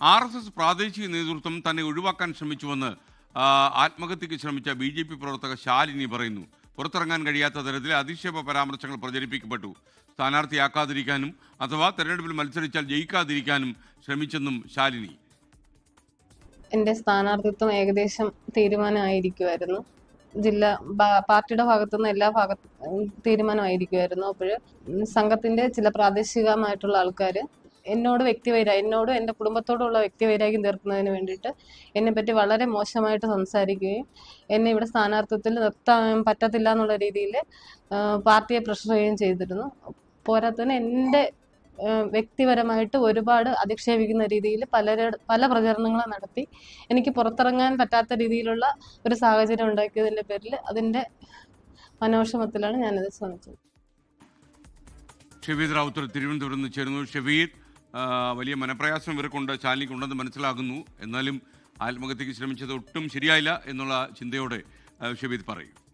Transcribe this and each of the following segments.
R S S പ്രാദേശിക നേതൃത്വം തന്നെ ഒഴിവാക്കാൻ ശ്രമിച്ചുവെന്ന് ആത്മഹത്യക്ക് ശ്രമിച്ച ബി ജെ പി പ്രവർത്തക ശാലിനി പറയുന്നു. പുറത്തിറങ്ങാൻ കഴിയാത്ത തരത്തിൽ അധിക്ഷേപ പരാമർശങ്ങൾ പ്രചരിപ്പിക്കപ്പെട്ടു. സ്ഥാനാർത്ഥിയാക്കാതിരിക്കാനും അഥവാ തെരഞ്ഞെടുപ്പിൽ മത്സരിച്ചാൽ ജയിക്കാതിരിക്കാനും ശ്രമിച്ചെന്നും ശാലിനി. എന്റെ സ്ഥാനാർത്ഥിത്വം ഏകദേശം തീരുമാനമായിരിക്കുമായിരുന്നു. ജില്ല പാർട്ടിയുടെ ഭാഗത്തുനിന്ന് എല്ലാ ഭാഗ തീരുമാനമായിരിക്കുമായിരുന്നു. അപ്പോൾ സംഘത്തിന്റെ ചില പ്രാദേശികമായിട്ടുള്ള ആൾക്കാർ എന്നോട് വ്യക്തിവൈര എന്നോട് എന്റെ കുടുംബത്തോടുള്ള വ്യക്തിവൈരാഗ്യം തീർക്കുന്നതിന് വേണ്ടിയിട്ട് എന്നെ പറ്റി വളരെ മോശമായിട്ട് സംസാരിക്കുകയും എന്നെ ഇവിടെ സ്ഥാനാർത്ഥിത്വത്തിൽ നിർത്താൻ പറ്റത്തില്ല എന്നുള്ള രീതിയിൽ പാർട്ടിയെ പ്രഷർ ചെയ്യുകയും ചെയ്തിരുന്നു. പോരാത്തതിന് എന്റെ വ്യക്തിപരമായിട്ട് ഒരുപാട് അധിക്ഷേപിക്കുന്ന രീതിയിൽ പലര പല പ്രചരണങ്ങളും നടത്തി എനിക്ക് പുറത്തിറങ്ങാൻ പറ്റാത്ത രീതിയിലുള്ള ഒരു സാഹചര്യം ഉണ്ടാക്കിയതിന്റെ പേരിൽ അതിന്റെ മനോഷമത്തിലാണ് ഞാനത് ശ്രമിച്ചത്. ഷബീദ് റാവുത്തർ തിരുവനന്തപുരത്ത് ചേരുന്നു. ഷെവീദ് ആ, വലിയ മനപ്രയാസം ഇവർക്കുണ്ട് ഉണ്ടെന്ന് മനസ്സിലാകുന്നു. എന്നാലും ആത്മഹത്യക്ക് ശ്രമിച്ചത് ഒട്ടും ശരിയായില്ല എന്നുള്ള ചിന്തയോടെ ഷബീദ് പറയും.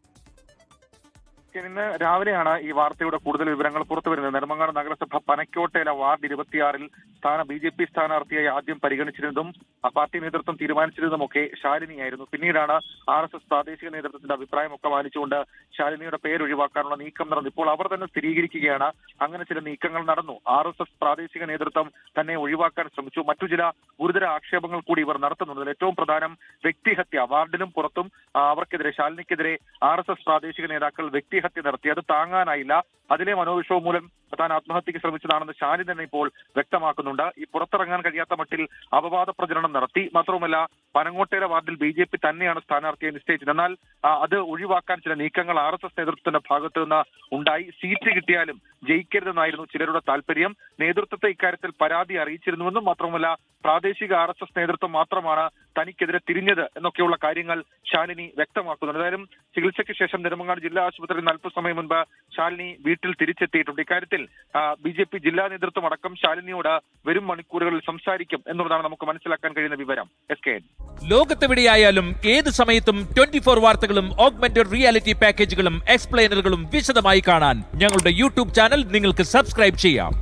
ഇന്ന് രാവിലെയാണ് ഈ വാർത്തയുടെ കൂടുതൽ വിവരങ്ങൾ പുറത്തു വരുന്നത് നെടുമങ്ങാട് നഗരസഭ പനക്കോട്ടയിലെ വാർഡ് ഇരുപത്തിയാറിൽ സ്ഥാന ബി ജെ പി സ്ഥാനാർത്ഥിയായി ആദ്യം പരിഗണിച്ചിരുന്നതും പാർട്ടി നേതൃത്വം തീരുമാനിച്ചിരുന്നതുമൊക്കെ ശാലിനിയായിരുന്നു. പിന്നീടാണ് ആർ എസ് എസ് പ്രാദേശിക നേതൃത്വത്തിന്റെ അഭിപ്രായമൊക്കെ മാനിച്ചുകൊണ്ട് ശാലിനിയുടെ പേര് ഒഴിവാക്കാനുള്ള നീക്കം നടന്നു. ഇപ്പോൾ അവർ തന്നെ സ്ഥിരീകരിക്കുകയാണ്. അങ്ങനെ ചില നീക്കങ്ങൾ നടന്നു. ആർ എസ് എസ് പ്രാദേശിക നേതൃത്വം തന്നെ ഒഴിവാക്കാൻ ശ്രമിച്ചു. മറ്റു ചില ഗുരുതര ആക്ഷേപങ്ങൾ കൂടി ഇവർ നടത്തുന്നുണ്ട്. ഏറ്റവും പ്രധാനം വ്യക്തിഹത്യ. വാർഡിനും പുറത്തും അവർക്കെതിരെ ശാലിനിക്കെതിരെ ആർ എസ് എസ് പ്രാദേശിക നേതാക്കൾ വ്യക്തിഹത്യ നടത്തി അത് താങ്ങാനായില്ല. അതിലെ മനോവിഷവും മൂലം താൻ ആത്മഹത്യക്ക് ശ്രമിച്ചതാണെന്ന് ഷാനി തന്നെ ഇപ്പോൾ വ്യക്തമാക്കുന്നുണ്ട്. ഈ പുറത്തിറങ്ങാൻ കഴിയാത്ത മട്ടിൽ അപവാദ പ്രചരണം നടത്തി. മാത്രവുമല്ല പനങ്ങോട്ടേര വാർഡിൽ ബി ജെ പി തന്നെയാണ് സ്ഥാനാർത്ഥിയെ നിശ്ചയിച്ചത്. എന്നാൽ അത് ഒഴിവാക്കാൻ ചില നീക്കങ്ങൾ ആർ എസ് എസ് നേതൃത്വത്തിന്റെ ഭാഗത്തു നിന്ന് ഉണ്ടായി. സീറ്റ് കിട്ടിയാലും ജയിക്കരുതെന്നായിരുന്നു ചിലരുടെ താല്പര്യം. നേതൃത്വത്തെ ഇക്കാര്യത്തിൽ പരാതി അറിയിച്ചിരുന്നുവെന്നും മാത്രമല്ല പ്രാദേശിക ആർ എസ് എസ് നേതൃത്വം മാത്രമാണ് തനിക്കെതിരെ തിരിഞ്ഞത് എന്നൊക്കെയുള്ള കാര്യങ്ങൾ ശാലിനി വ്യക്തമാക്കുന്നുണ്ട്. എന്തായാലും ചികിത്സയ്ക്ക് ശേഷം നെടുമങ്ങാട് ജില്ലാ ആശുപത്രിയിൽ അല്പസമയം മുൻപ് ശാലിനി വീട്ടിൽ തിരിച്ചെത്തിയിട്ടുണ്ട്. ഇക്കാര്യത്തിൽ ബി ജെ പി ജില്ലാ നേതൃത്വം അടക്കം ശാലിനിയോട് വരും മണിക്കൂറുകളിൽ സംസാരിക്കും എന്നുള്ളതാണ് നമുക്ക് മനസ്സിലാക്കാൻ കഴിയുന്ന വിവരം. എസ് കെ ലോകത്തെവിടെയായാലും ഏത് സമയത്തും ട്വന്റി ഫോർ വാർത്തകളും ഓഗ്മെന്റഡ് റിയാലിറ്റി പാക്കേജുകളും എക്സ്പ്ലെയിനറുകളും വിശദമായി കാണാൻ ഞങ്ങളുടെ യൂട്യൂബ് ചാനൽ നിങ്ങൾക്ക് സബ്സ്ക്രൈബ് ചെയ്യാം.